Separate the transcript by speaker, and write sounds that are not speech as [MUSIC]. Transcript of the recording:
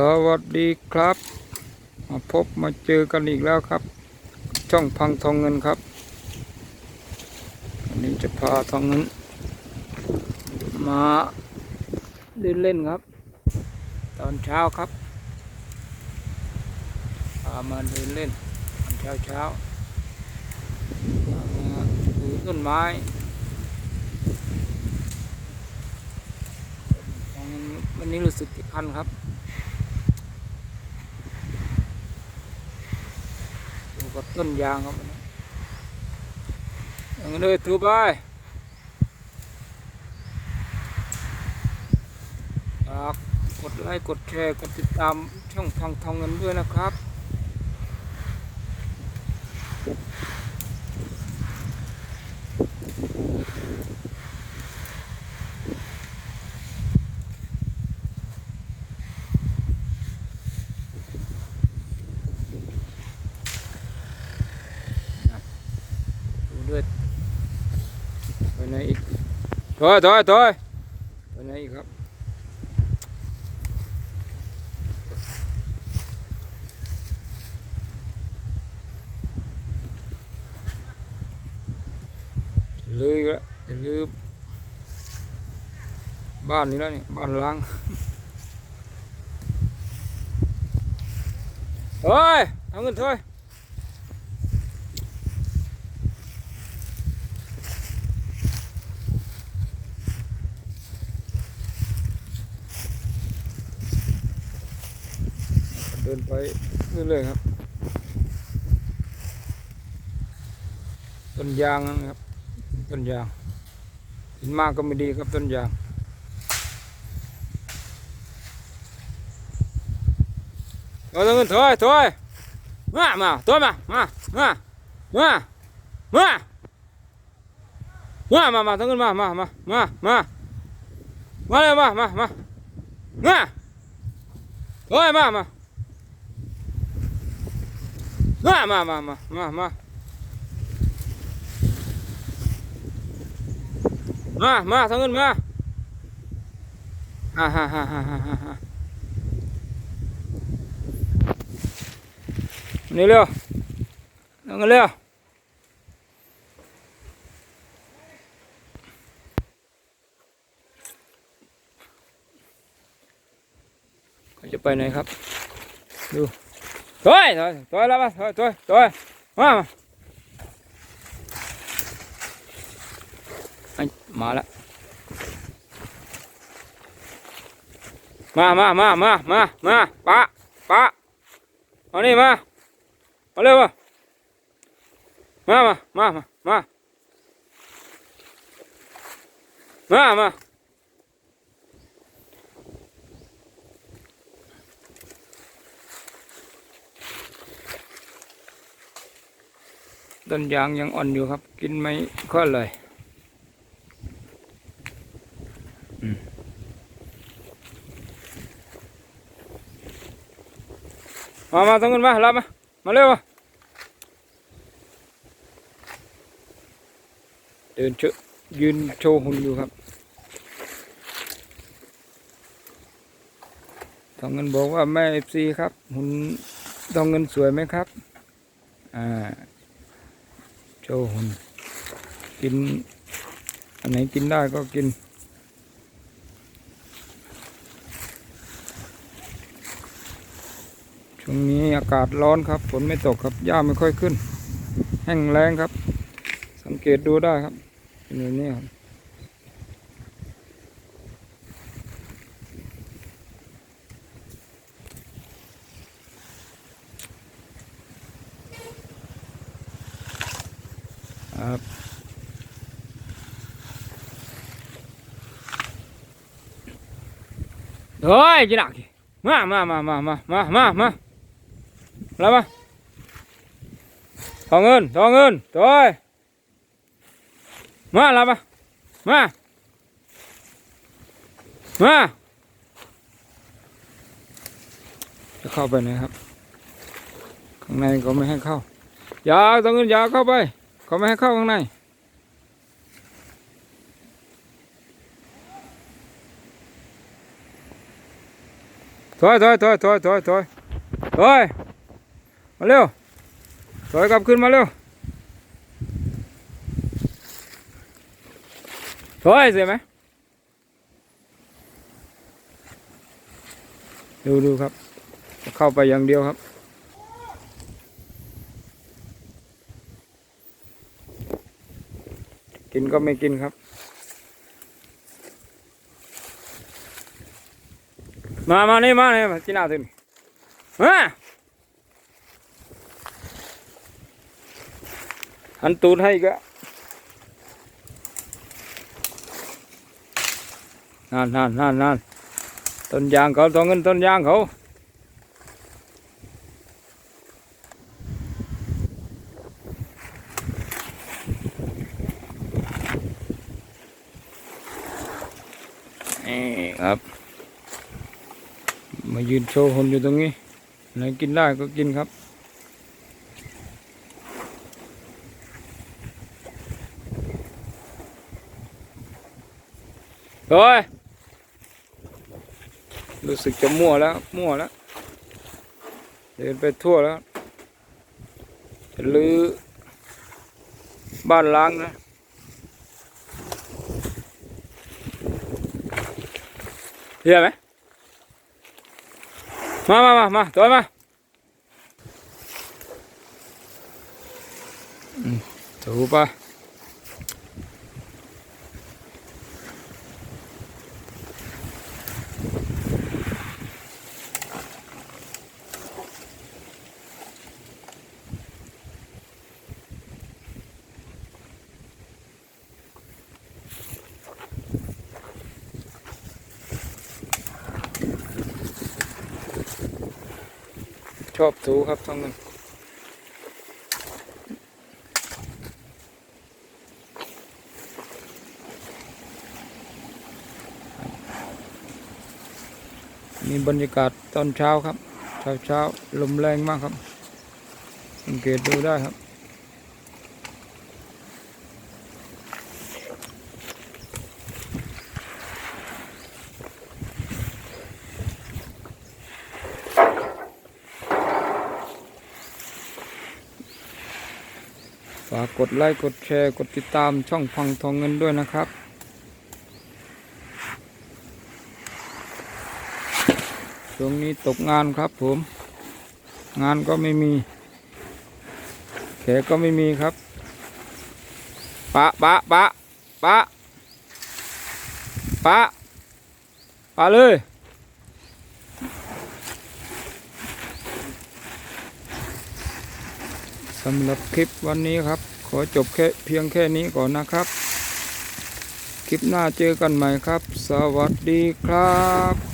Speaker 1: สวัสดีครับ มาพบมาเจอกันอีกแล้วครับ ช่องพังทองเงินครับวันนี้จะพาทองเงิน มาเดินเล่นครับ ตอนเช้าครับพามาเดินเล่นตอนเช้าเช้ามาดูต้นไม้วันนี้รู้สึกติดพันครับ กับต้นยางครับยังเลยทูบายฝากกดไลค์กดแชร์กดติดตามช่องฟังทองเงินด้วยนะครับ người. Bên này ít. Thôi thôi thôi. Bên này không lưới đó, lưới bàn gì đó này, bàn lăng. [LAUGHS] Thôi thằng ngân thôi. นไปเรื่อยๆครับ ต้นยางนะครับ ต้นยางกินมากก็ไม่ดีครับต้นยางเอาเงินถอยถอยมามาตัวมามามามามามามามาตั้งเงินมามามามามามาเลยมามามามาถอยมามา มามามามามามามามาทั้งเงินมาฮ่าฮ่าฮ่าฮ่าฮ่าฮ่านี่เร็วทั้งเงินเร็วเขาจะไปไหนครับ ดู Thôi, thôi, thôi lá ba, thôi, thôi, thôi. Mà. Anh mở lại. Mà mà mà mà mà mà ba ba. Ở đây mà. Ở đây mà. Mà mà mà mà mà. Mà mà. ต้นยางยังอ่อนอยู่ครับ กินไม่ค่อยเลยอมา มาต้องกันมารับมา มาเร็วมาเดินเชอยืนโชว์หุ่นอยู่ครับทองเงินบอกว่าแม่เอฟซีครับ หุ่นทองเงินสวยไหมครับ อ่า โชว์หุ่นกิน อันไหนกินได้ก็กิน ช่วงนี้อากาศร้อนครับ ฝนไม่ตกครับหญ้าไม่ค่อยขึ้น แห้งแล้งครับ สังเกตดูได้ครับเป็นแบบนี้ครับ ครับเฮ้ยจีนักมามามามามามามามาแล้วมาทองเงินทองเงินตัวมาแล้วมามามาจะเข้าไปไหนครับข้างในก็ไม่ให้เข้าอย่าตองเงินอย่าเข้าไป เขาไม่ให้เข้าข้างในถอยถอยถอยถอยถอยถอยถอยมาเร็วถอยกลับขึ้นมาเร็วถอยเสียไหมดูดูครับ เข้าไปอย่างเดียวครับ กินก็ไม่กินครับ มามานี่มานี่มากินเอาสิมาหันตูดให้ก็นั่นนั่นนั่นนั่นต้นยางเขาต้นเงินต้นยางเขานี่ ครับ มายืนโชว์คนอยู่ตรงนี้ไหนกินได้ก็กินครับ โอ้ย รู้สึกจะมั่วแล้ว มั่วแล้ว เดินไปทั่วแล้วจะลือบ้านล้างนะ เห็นไหมมามามามาตัวมาอืมถูไป ชอบถูครับทั้งนั้นมีบรรยากาศตอนเช้าครับ เช้าเช้าๆลมแรงมากครับ สังเกตดูได้ครับากกดไลค์กดแชร์กดติดตามช่องพังทองเงินด้วยนะครับ ช่วงนี้ตกงานครับผม งานก็ไม่มี แขกก็ไม่มีครับ ปะปะปะปะปะปะเลย สำหรับคลิปวันนี้ครับ ขอจบแค่เพียงแค่นี้ก่อนนะครับ คลิปหน้าเจอกันใหม่ครับ สวัสดีครับ